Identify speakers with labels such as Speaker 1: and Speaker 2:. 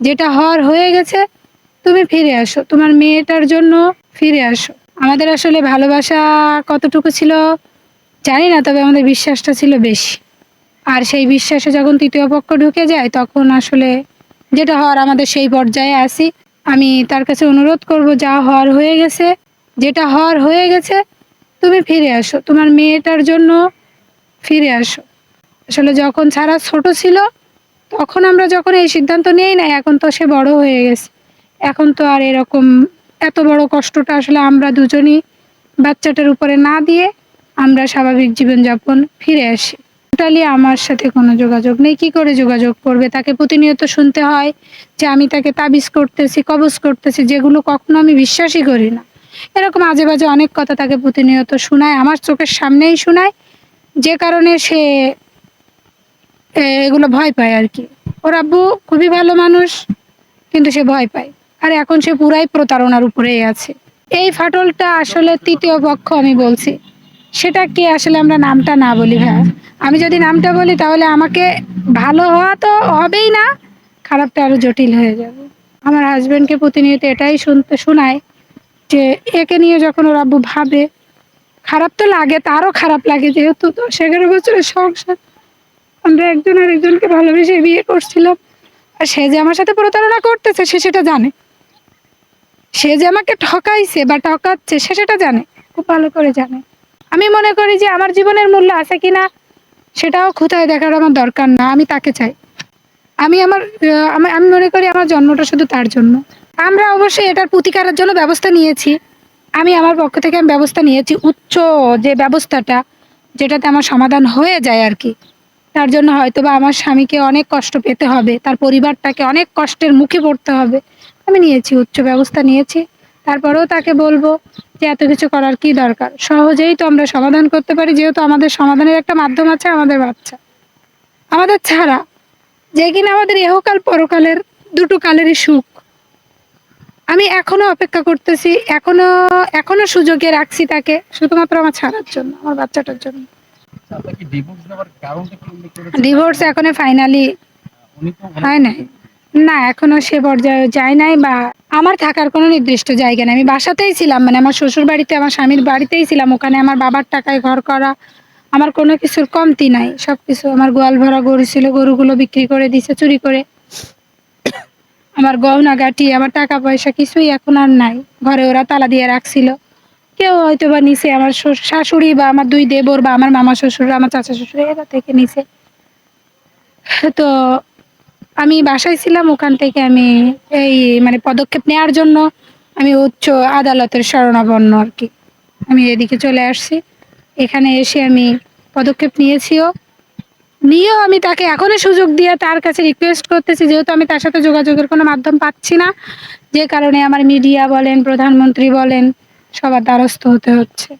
Speaker 1: যেটা হওয়ার হয়ে গেছে, তুমি ফিরে আসো। তোমার মেয়েটার জন্য ফিরে আসো। আমাদের আসলে ভালোবাসা কতটুকু ছিল জানি না, তবে আমাদের বিশ্বাসটা ছিল বেশি। আর সেই বিশ্বাসে যখন তৃতীয় পক্ষ ঢুকে যায়, তখন আসলে যেটা হওয়ার আমাদের সেই পর্যায়ে আসি আমি তার কাছে অনুরোধ করব, যা হওয়ার হয়ে গেছে, যেটা হওয়ার হয়ে গেছে, তুমি ফিরে আসো। তোমার মেয়েটার জন্য ফিরে আসো। আসলে যখন ছাড়া ছোট ছিল তখন আমরা যখন এই সিদ্ধান্ত নিয়েই না এখন তো সে বড় হয়ে গেছে। এখন তো আর এরকম এত বড় কষ্টটা আসলে আমরা দুজনই বাচ্চাটার উপরে না দিয়ে আমরা স্বাভাবিক জীবনযাপন ফিরে আসি। টোটালি আমার সাথে কোনো যোগাযোগ নেই। কি করে যোগাযোগ করবে? তাকে প্রতিনিয়ত শুনতে হয় যে আমি তাকে তাবিজ করতেছি, কবজ করতেছি, যেগুলো কখনো আমি বিশ্বাসই করি না। এরকম আজে বাজে অনেক কথা তাকে প্রতিনিয়ত শোনায়, আমার চোখের সামনেই শোনায়। যে কারণে সে এগুলো ভয় পায় আর কি। ওর আব্বু খুবই ভালো মানুষ, কিন্তু সে ভয় পায়। আর এখন সে পুরাই প্রতারণার উপরেই আছে। এই ফাটলটা আসলে তৃতীয় পক্ষ আমি বলছি। সেটা কি আসলে আমরা নামটা না বলি, ভাইয়া? আমি যদি নামটা বলি, তাহলে আমাকে ভালো হওয়া তো হবেই না, খারাপটা আরও জটিল হয়ে যাবে। আমার হাজবেন্ডকে প্রতিনিয়ত এটাই শুনতে শোনায় যে, একে নিয়ে যখন ওর আব্বু ভাবে, খারাপ তো লাগে, তারও খারাপ লাগে যেহেতু দশ এগারো বছরের সংসার আমরা একজন আর একজনকে ভালোবেসে বিয়ে করছিলাম। আর সে যে আমার সাথে প্রতারণা করতেছে, সে সেটা জানে। সে যে আমাকে ঠকাইছে বা ঠকাচ্ছে, সে সেটা জানে। খুব ভালো করে জানে। আমি মনে করি যে আমার জীবনের মূল্য আছে কিনা, সেটাও কোথায় দেখার আমার দরকার না। আমি তাকে চাই। আমি আমার আমি আমি মনে করি আমার জন্মটা শুধু তার জন্য। আমরা অবশ্যই এটার প্রতিকারের জন্য ব্যবস্থা নিয়েছি। আমি আমার পক্ষ থেকে আমি ব্যবস্থা নিয়েছি উচ্চ যে ব্যবস্থাটা, যেটাতে আমার সমাধান হয়ে যায় আর কি। তার জন্য হয়তো বা আমার স্বামীকে অনেক কষ্ট পেতে হবে, তার পরিবারটাকে অনেক কষ্টের মুখে পড়তে হবে। আমি নিয়েছি, উচ্চ ব্যবস্থা নিয়েছি। তারপরেও তাকে বলব যে এত কিছু করার কি দরকার? সহজেই তো আমরা সমাধান করতে পারি, যেহেতু আমাদের সমাধানের একটা মাধ্যম আছে, আমাদের বাচ্চা। আমাদের ছাড়া যে কিনা আমাদের ইহকাল পরকালের দুটো কালেরই সুখ। আমি এখনও অপেক্ষা করতেছি, এখনও এখনও সুযোগে রাখছি তাকে, শুধুমাত্র আমার ছাড়ার জন্য, আমার বাচ্চাটার জন্য।
Speaker 2: ডিভোর্স
Speaker 1: ডিভোর্স এখনও ফাইনালি হয় নাই। না এখনও সে পর্যায়ে যায় নাই বা আমার থাকার কোনো নির্দিষ্ট জায়গা নেই। আমি বাসাতেই ছিলাম মানে আমার শ্বশুর বাড়িতে আমার স্বামীর বাড়িতেই ছিলাম। ওখানে আমার বাবার টাকায় ঘর করা আমার কোনো কিছুর কমতি নাই। সব কিছু আমার গোয়াল ভরা গরু ছিল গরুগুলো বিক্রি করে দিছে চুরি করে। আমার গহনা গাঠি আমার টাকা পয়সা কিছুই এখন আর নাই। ঘরে ওরা তালা দিয়ে রাখছিল। কেউ হয়তো বা নিছে, আমার শাশুড়ি বা আমার দুই দেবর বা আমার মামা শ্বশুর, আমার চাচা শ্বশুর, এরা থেকে নিছে। তো আমি বাসায় ছিলাম, ওখান থেকে আমি এই মানে পদক্ষেপ নেওয়ার জন্য আমি উচ্চ আদালতের শরণাপন্ন আর কি। আমি এদিকে চলে আসছি, এখানে এসে আমি পদক্ষেপ নিয়েছিও। নিয়েও আমি তাকে এখনও সুযোগ দিয়ে তার কাছে রিকোয়েস্ট করতেছি, যেহেতু আমি তার সাথে যোগাযোগের কোনো মাধ্যম পাচ্ছি না, যে কারণে আমার মিডিয়া বলেন, প্রধানমন্ত্রী বলেন সবার দ্বারস্থ হতে হচ্ছে।